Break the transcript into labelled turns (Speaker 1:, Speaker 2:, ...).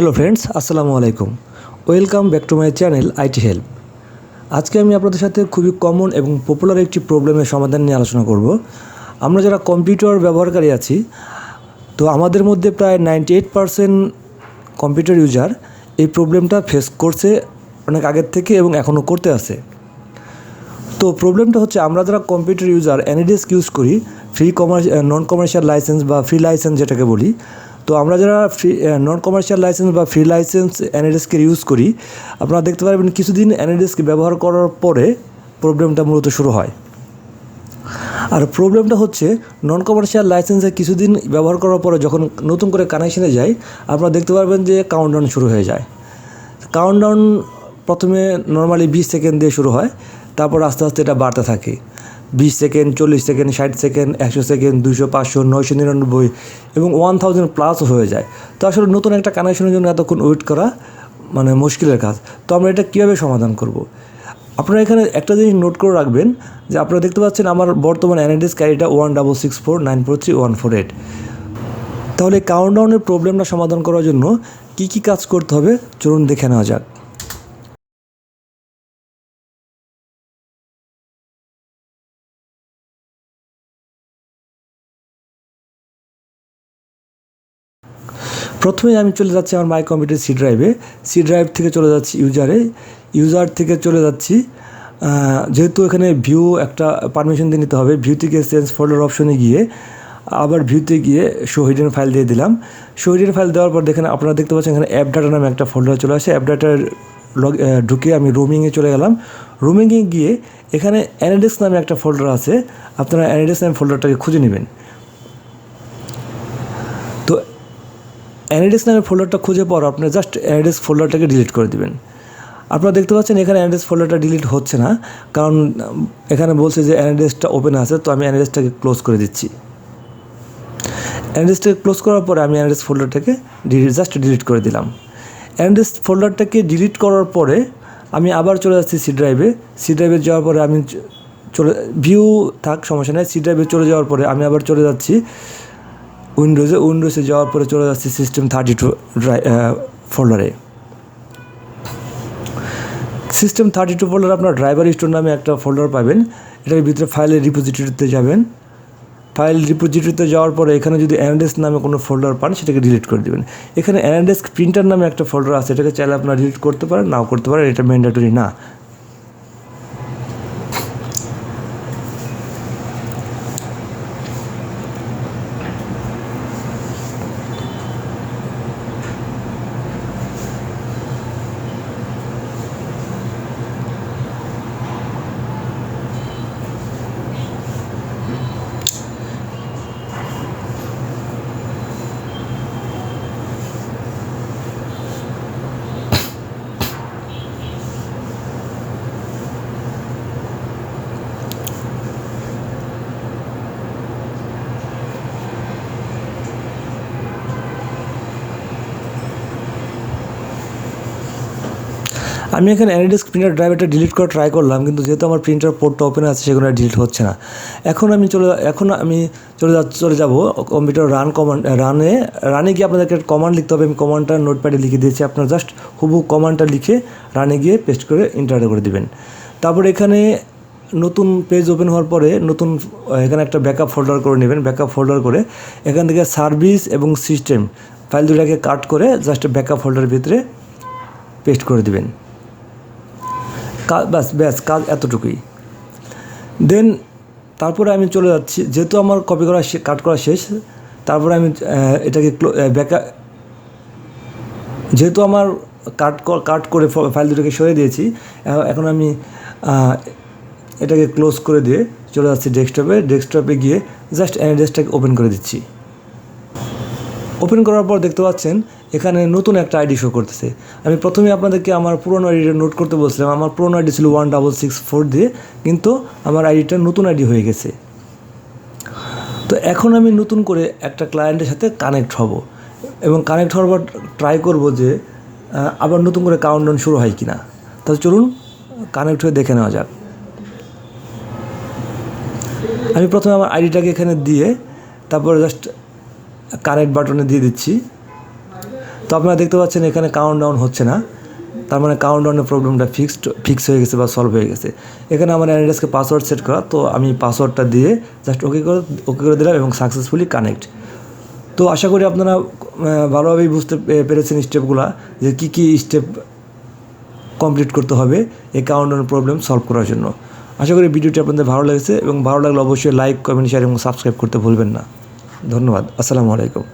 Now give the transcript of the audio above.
Speaker 1: Hello friends আসসালামু আলাইকুম। Welcome back to my channel IT help আজকে আমি আপনাদের সাথে খুবই কমন এবং পপুলার একটি প্রবলেমের সমাধান নিয়ে আলোচনা করব। আমরা যারা কম্পিউটার ব্যবহারকারী আছি, তো আমাদের মধ্যে প্রায় ninety eight percent computer user এই প্রবলেমটা ফেস করছে অনেক আগের থেকে এবং এখনও করতে আছে। তো প্রবলেমটা হচ্ছে আমরা যারা কম্পিউটার ইউজার এনএডিএস ইউজ করি free commerce non commercial license বা ফ্রি লাইসেন্স যেটাকে বলি তো আমরা যারা ফ্রি নন কমার্শিয়াল লাইসেন্স বা ফ্রি লাইসেন্স এনএডিএসকে ইউজ করি, আপনারা দেখতে পারবেন কিছুদিন এনএডিএসকে ব্যবহার করার পরে প্রবলেমটা মূলত শুরু হয়। আর প্রবলেমটা হচ্ছে নন কমার্শিয়াল লাইসেন্সে কিছুদিন ব্যবহার করার পরে যখন নতুন করে কানেকশানে যাই আপনারা দেখতে পারবেন যে কাউন্টডাউন শুরু হয়ে যায়। কাউন্টডাউন প্রথমে নর্মালি বিশ সেকেন্ড দিয়ে শুরু হয়, তারপর আস্তে আস্তে এটা বাড়তে থাকে। বিশ সেকেন্ড, চল্লিশ সেকেন্ড, ষাট সেকেন্ড, একশো সেকেন্ড দুশো পাঁচশো, নয়শো নিরানব্বই এবং ওয়ান থাউজেন্ড প্লাসও হয়ে যায়। তো আসলে নতুন একটা কানেকশনের জন্য এতক্ষণ ওয়েট করা মানে মুশকিলের কাজ। তো আমরা এটা কীভাবে সমাধান করব। আপনারা এখানে একটা জিনিস নোট করে রাখবেন যে আপনারা দেখতে পাচ্ছেন আমার বর্তমান AnyDesk ক্যারিটা one double six four nine four three one four eight তাহলে কাউন্টডাউনের প্রবলেমটা সমাধান করার জন্য কী কী কাজ করতে হবে? চলুন দেখে নেওয়া যাক। প্রথমে আমি চলে যাচ্ছি আমার মাই কম্পিউটার সি ড্রাইভে সি ড্রাইভ থেকে চলে যাচ্ছি ইউজারে ইউজার থেকে চলে যাচ্ছি যেহেতু এখানে ভিউ একটা পারমিশন দিয়ে নিতে হবে। ভিউ থেকে চেঞ্জ ফোল্ডার অপশনে গিয়ে, আবার ভিউতে গিয়ে শো হিডেন ফাইল দিয়ে দিলাম। শো হিডেন ফাইল দেওয়ার পর দেখেন আপনারা দেখতে পাচ্ছেন এখানে অ্যাপ ডাটা নামে একটা ফোল্ডার চলে আসে। অ্যাপ ডাটার লগ ঢুকে আমি রোমিংয়ে চলে গেলাম। রোমিংয়ে গিয়ে এখানে অ্যানাডিক্স নামে একটা ফোল্ডার আছে। আপনারা অ্যানাডিক্স নামে ফোল্ডারটাকে খুঁজে নেবেন। অ্যানাডিক্স নামের ফোল্ডারটা খুঁজে পর আপনি জাস্ট অ্যানাডিক্স ফোল্ডারটাকে ডিলিট করে দিবেন। আপনারা দেখতে পাচ্ছেন এখানে অ্যানাডিক্স ফোল্ডারটা ডিলিট হচ্ছে না, কারণ এখানে বলছে যে অ্যানাডিক্সটা ওপেন আছে, তো আমি অ্যানাডিক্সটাকে ক্লোজ করে দিচ্ছি। অ্যানাডিক্সটাকে ক্লোজ করার পরে আমি অ্যানাডিক্স ফোল্ডারটাকে ডিলিট জাস্ট ডিলিট করে দিলাম। অ্যানাডিক্স ফোল্ডারটাকে ডিলিট করার পরে আমি আবার চলে যাচ্ছি সি ড্রাইভে সি ড্রাইভে যাওয়ার পরে আমি চলে ভিউ থাক, সমস্যা নেই। সি ড্রাইভে চলে যাওয়ার পরে আমি আবার চলে যাচ্ছি উইন্ডোজে উইন্ডোজে যাওয়ার পরে চলে যাচ্ছি সিস্টেম থার্টি টু ফোল্ডারে। সিস্টেম থার্টি টু ফোল্ডার আপনার ড্রাইভার স্টোর নামে একটা ফোল্ডার পাবেন। এটার ভিতরে ফাইলের রিপোজিটরিতে যাবেন। ফাইল রিপোজিটরিতে যাওয়ার পরে এখানে যদি অ্যানাডেস্ক নামে কোনো ফোল্ডার পান, সেটাকে ডিলিট করে দেবেন। এখানে অ্যানাডেস্ক প্রিন্টার নামে একটা ফোল্ডার আছে, এটাকে চাইলে আপনারা ডিলিট করতে পারেন, নাও করতে পারেন, এটা ম্যান্ডেটরি না। আমি এখানে অ্যানাডিস্ক প্রিন্টার ড্রাইভারটা ডিলিট করে ট্রাই করলাম, কিন্তু যেহেতু আমার প্রিন্টার পোর্টটা ওপেন আছে, সেগুলো ডিলিট হচ্ছে না। এখন আমি চলে এখন আমি চলে যা চলে যাব কম্পিউটার রান কমান্ড রানে রানে গিয়ে আপনাদেরকে কমান্ড লিখতে হবে, আমি কমান্ডটা নোটপ্যাডে লিখে দিয়েছি, আপনার জাস্ট হুবু কমান্ডটা লিখে রানে গিয়ে পেস্ট করে ইন্টার করে দিবেন। তারপর এখানে নতুন পেজ ওপেন হওয়ার পরে নতুন এখানে একটা ব্যাকআপ ফোল্ডার করে নেবেন ব্যাকআপ ফোল্ডার করে এখান থেকে সার্ভিস এবং সিস্টেম ফাইল দুটাকে কাট করে জাস্ট ব্যাকআপ ফোল্ডারের ভিতরে পেস্ট করে দিবেন। ব্যাস ব্যাস, কাজ এতটুকুই। দেন তারপরে আমি চলে যাচ্ছি, যেহেতু আমার কপি করা কাট করা শেষ, তারপরে আমি এটাকে ব্যাকা যেহেতু আমার কাট কাট করে ফাইল দুটোকে সরিয়ে দিয়েছি এখন আমি এটাকে ক্লোজ করে দিয়ে চলে যাচ্ছি ডেস্কটপে ডেস্কটপে গিয়ে জাস্ট অ্যাড্রেসটাকে ওপেন করে দিচ্ছি। ওপেন করার পর দেখতে পাচ্ছেন এখানে নতুন একটা আইডি শো করতেছে। আমি প্রথমে আপনাদেরকে আমার পুরনো আইডিটা নোট করতে বলছিলাম, আমার পুরনো আইডি ছিল ওয়ান ডাবল সিক্স ফোর দিয়ে, কিন্তু আমার আইডিটা নতুন আইডি হয়ে গেছে। তো এখন আমি নতুন করে একটা ক্লায়েন্টের সাথে কানেক্ট হব এবং কানেক্ট হওয়ার পর ট্রাই করব যে আবার নতুন করে কাউন্টডাউন শুরু হয় কি না তাহলে চলুন কানেক্ট হয়ে দেখে নেওয়া যাক। আমি প্রথমে আমার আইডিটাকে এখানে দিয়ে, তারপরে জাস্ট কানেক্ট বাটনে দিয়ে দিচ্ছি। তো আপনারা দেখতে পাচ্ছেন এখানে কাউন্ট ডাউন হচ্ছে না। তার মানে কাউন্ট ডাউনের প্রবলেমটা ফিক্সড ফিক্স হয়ে গেছে বা সলভ হয়ে গেছে। এখানে আমার অ্যান্ড্রেসকে পাসওয়ার্ড সেট করা, তো আমি পাসওয়ার্ডটা দিয়ে জাস্ট ওকে করে ওকে করে দিলাম এবং সাকসেসফুলি কানেক্ট তো আশা করি আপনারা ভালোভাবেই বুঝতে পেরেছেন স্টেপগুলো যে কী কী স্টেপ কমপ্লিট করতে হবে এই কাউন্টার প্রবলেম সলভ করার জন্য। আশা করি ভিডিওটি আপনাদের ভালো লেগেছে এবং ভালো লাগলে অবশ্যই লাইক কমেন্ট শেয়ার এবং সাবস্ক্রাইব করতে ভুলবেন না। ধন্যবাদ। আসসালামু আলাইকুম।